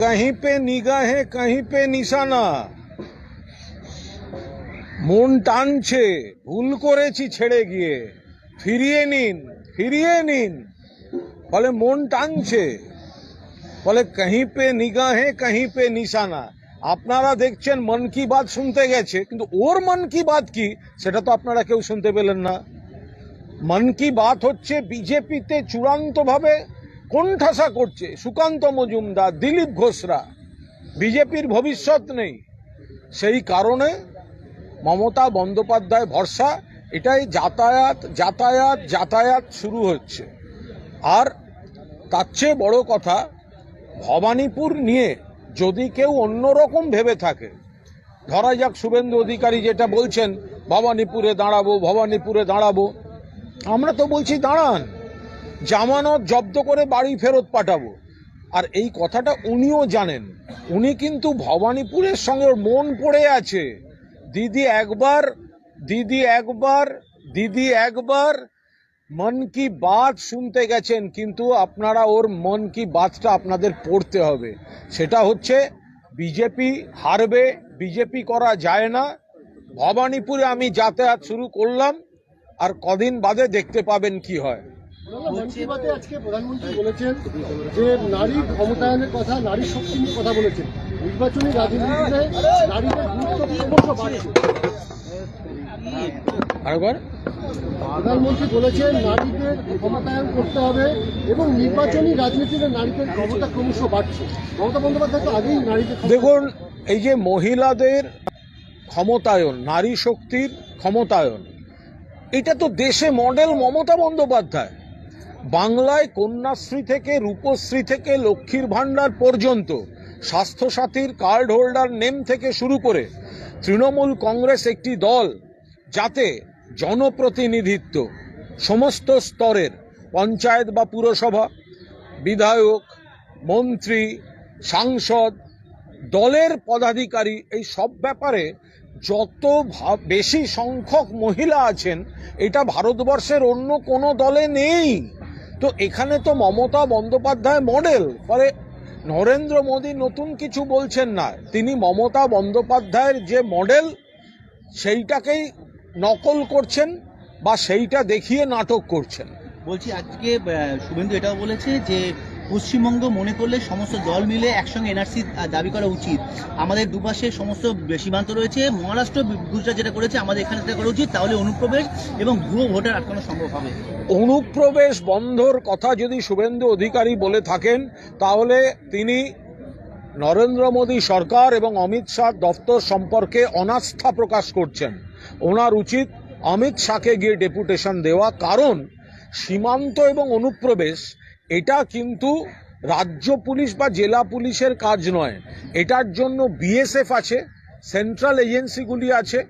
कहीं पे নিগাহে कहीं पे নিশানা মন টানছে, ভুল করেছি ছেড়ে গিয়ে। ফিরিয়ে নিন ফিরিয়ে নিন। বলে মন টানছে। বলে কাহি পে নিগাহে কাহি পে নিশানা। আপনারা দেখছেন মন কি বাত শুনতে গেছে, কিন্তু ওর মন কি বাত কি, সেটা তো আপনারা কেউ শুনতে পেলেন না। মন কি বাত হচ্ছে বিজেপিতে চূড়ান্তভাবে। কোণঠাসা করছে। সুকান্ত মজুমদার দিলীপ ঘোষরা। বিজেপির ভবিষ্যৎ নেই। সেই কারণে মমতা বন্দ্যোপাধ্যায় ভরসা, এটাই যাতায়াত যাতায়াত যাতায়াত শুরু হচ্ছে। আর তার চেয়ে বড় কথা, ভবানীপুর নিয়ে যদি কেউ অন্যরকম ভেবে থাকে, ধরা যাক শুভেন্দু অধিকারী যেটা বলছেন, ভবানীপুরে দাঁড়াবো ভবানীপুরে দাঁড়াবো, আমরা তো বলছি দাঁড়ান। জামানত জব্দ করে বাড়ি ফেরত পাঠাবো। আর এই কথাটা উনিও জানেন। উনি কিন্তু ভবানীপুরের সঙ্গে মন পড়ে আছে। দিদি একবার দিদি একবার দিদি একবার, মন কি বাত শুনতে গেছেন, কিন্তু আপনারা ওর মন কি বাতটা আপনাদের পড়তে হবে। সেটা হচ্ছে, বিজেপি হারবে, বিজেপি করা যায় না। ভবানীপুরে আমি যাতায়াত শুরু করলাম, আর কদিন বাদে দেখতে পাবেন কি হয়। আজকে প্রধানমন্ত্রী বলেছেন যে নারী ক্ষমতায়নের কথা নারী শক্তি নিয়ে কথা বলেছেন। নির্বাচনী রাজনীতিতে নারীদের গুরুত্ব ক্রমশ বাড়ছে আরেকবার। প্রধানমন্ত্রী বলেছেন নারীদের ক্ষমতায়ন করতে হবে এবং নির্বাচনী রাজনীতিতে নারীদের ক্ষমতা ক্রমশ বাড়ছে। মমতা বন্দ্যোপাধ্যায় তো আগেই নারীদের দেখুন এই যে মহিলাদের ক্ষমতায়ন নারী শক্তির ক্ষমতায়ন এটা তো দেশে মডেল মমতা বন্দ্যোপাধ্যায়। বাংলায় কন্যাশ্রী থেকে রূপশ্রী থেকে লক্ষ্মীর ভাণ্ডার পর্যন্ত স্বাস্থ্যসাথীর কার্ড হোল্ডার নেম থেকে শুরু করে তৃণমূল কংগ্রেস একটি দল, যাতে জনপ্রতিনিধিত্ব সমস্ত স্তরের পঞ্চায়েত বা পুরসভা, বিধায়ক, মন্ত্রী, সাংসদ, দলের পদাধিকারী, এই সব ব্যাপারে যত বেশি সংখ্যক মহিলা আছেন, এটা ভারতবর্ষের অন্য কোনো দলে নেই। তো এখানে তো মমতা বন্দ্যোপাধ্যায় মডেল ফলে নরেন্দ্র মোদী নতুন কিছু বলছেন না। তিনি মমতা বন্দ্যোপাধ্যায়ের যে মডেল সেইটাকেই নকল করছেন বা সেইটা দেখিয়ে নাটক করছেন। বলছি আজকে শুভেন্দু এটাও বলেছে যে পশ্চিমবঙ্গ মনে করলে সমস্ত দল মিলে একসঙ্গে এনআরসি দাবি করা উচিত। আমাদের দুপাশে সমস্ত সীমান্ত রয়েছে। মহারাষ্ট্র, গুজরাট যেটা করেছে, আমাদের এখানে সেটা করা উচিত। তাহলে অনুপ্রবেশ এবং ভুয়ো ভোটার আটকানো সম্ভব হবে। অনুপ্রবেশ বন্ধর কথা যদি শুভেন্দু অধিকারী বলে থাকেন, তাহলে তিনি নরেন্দ্র মোদী সরকার এবং অমিত শাহ দপ্তর সম্পর্কে অনাস্থা প্রকাশ করছেন। ওনার উচিত অমিত শাহকে গিয়ে ডেপুটেশন দেওয়া। কারণ সীমান্ত এবং অনুপ্রবেশ এটা কিন্তু রাজ্য পুলিশ বা জেলা পুলিশের কাজ নয়। এটার জন্য বিএসএফ আছে সেন্ট্রাল এজেন্সিগুলি আছে।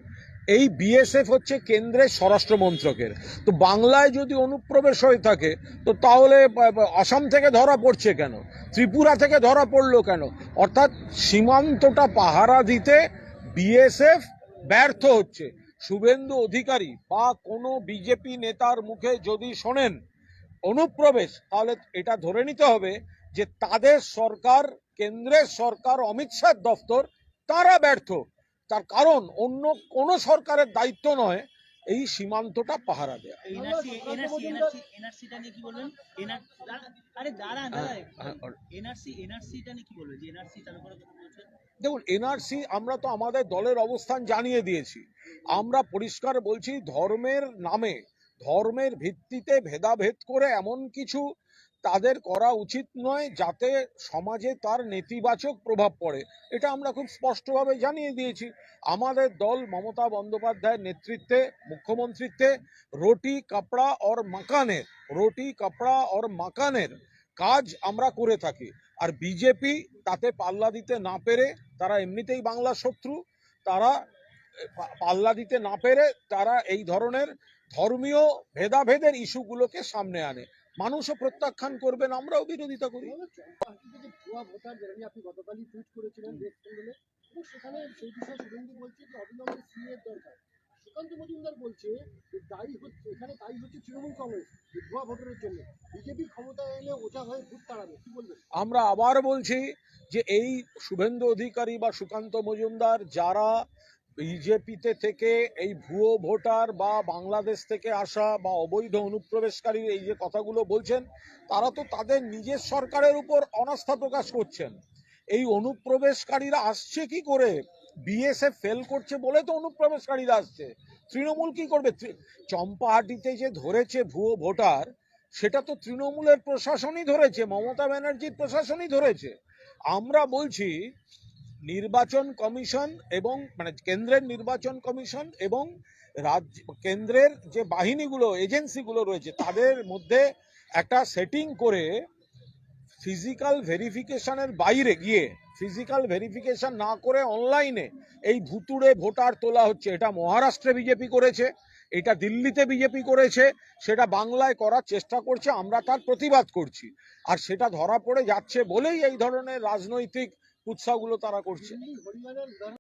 এই বিএসএফ হচ্ছে কেন্দ্রের স্বরাষ্ট্র মন্ত্রকের। তো বাংলায় যদি অনুপ্রবেশ হয়ে থাকে, তো তাহলে আসাম থেকে ধরা পড়ছে কেন? ত্রিপুরা থেকে ধরা পড়ল কেন? অর্থাৎ সীমান্তটা পাহারা দিতে বিএসএফ ব্যর্থ হচ্ছে। শুভেন্দু অধিকারী বা কোনো বিজেপি নেতার মুখে যদি শোনেন অনুপ্রবেশ তাহলে এটা ধরে নিতে হবে যে তাদের সরকার কেন্দ্রের সরকার অমিত শাহ দফতর তারা ব্যর্থ। তার কারণ অন্য কোনো সরকারের দায়িত্ব নয় এই সীমান্তটা পাহারা দেয়া। হ্যাঁ, এনআরসি এনআরসিটা নিয়ে কি বলবেন যে এনআরসি চালু করার কথা বলছেন? দেখুন এনআরসি আমরা তো আমাদের দলের অবস্থান জানিয়ে দিয়েছি। আমরা পরিষ্কার বলছি ধর্মের নামে ধর্মের ভিত্তিতে ভেদাভেদ করে এমন কিছু তাদের করা উচিত নয় যাতে সমাজে তার নেতিবাচক প্রভাব পড়ে। এটা আমরা খুব স্পষ্টভাবে জানিয়ে দিয়েছি। আমাদের দল মমতা বন্দ্যোপাধ্যায়ের নেতৃত্বে, মুখ্যমন্ত্রীত্বে রুটি, কাপড়া ওর মাকানের, রুটি, কাপড়া ওর মাকানের কাজ আমরা করে থাকি। আর বিজেপি তাতে পাল্লা দিতে না পেরে তারা এমনিতেই বাংলা শত্রু, তারা পাল্লা দিতে না পেরে তারা এই ধরনের ধর্মীয় ভেদাভেদের ইস্যুগুলোকে সামনে আনে। মানুষও প্রত্যাখ্যান করবেন আমরাও বিরোধিতা করি। সুকান্ত মজুমদার বলছে যে দায়ী হচ্ছে এখানে দায়ী হচ্ছে তৃণমূল কংগ্রেস এই ভুয়া ভোটারের জন্য। বিজেপি ক্ষমতায় এলে ওঝা হয়ে ভূত তাড়াবে কি বলবেন? আমরা আবার বলছি যে এই শুভেন্দু অধিকারী বা সুকান্ত মজুমদার যারা বিজেপিতে থেকে এই ভুয়ো ভোটার বা বাংলাদেশ থেকে আসা বা অবৈধ অনুপ্রবেশকারী এই যে কথাগুলো বলছেন, তারা তো তাদের নিজের সরকারের উপর অনাস্থা প্রকাশ করছেন। এই অনুপ্রবেশকারীরা আসছে কি করে? বিএসএফ ফেল করছে বলে তো অনুপ্রবেশকারীরা আসছে। তৃণমূল কি করবে? চম্পাহাটিতে যে ধরেছে ভুয়ো ভোটার, সেটা তো তৃণমূলের প্রশাসনই ধরেছে, মমতা ব্যানার্জির প্রশাসনই ধরেছে। আমরা বলছি নির্বাচন কমিশন এবং মানে কেন্দ্রের নির্বাচন কমিশন এবং রাজ্য, কেন্দ্রের যে বাহিনীগুলো, এজেন্সিগুলো রয়েছে, তাদের মধ্যে একটা সেটিং করে ফিজিক্যাল ভেরিফিকেশনের বাইরে গিয়ে ফিজিক্যাল ভেরিফিকেশন না করে অনলাইনে এই ভুতুড়ে ভোটার তোলা হচ্ছে। এটা মহারাষ্ট্রে বিজেপি করেছে, এটা দিল্লিতে বিজেপি করেছে, সেটা বাংলায় করার চেষ্টা করছে, আমরা তার প্রতিবাদ করছি। আর সেটা ধরা পড়ে যাচ্ছে বলেই এই ধরনের রাজনৈতিক উৎসাহগুলো তারা করছে।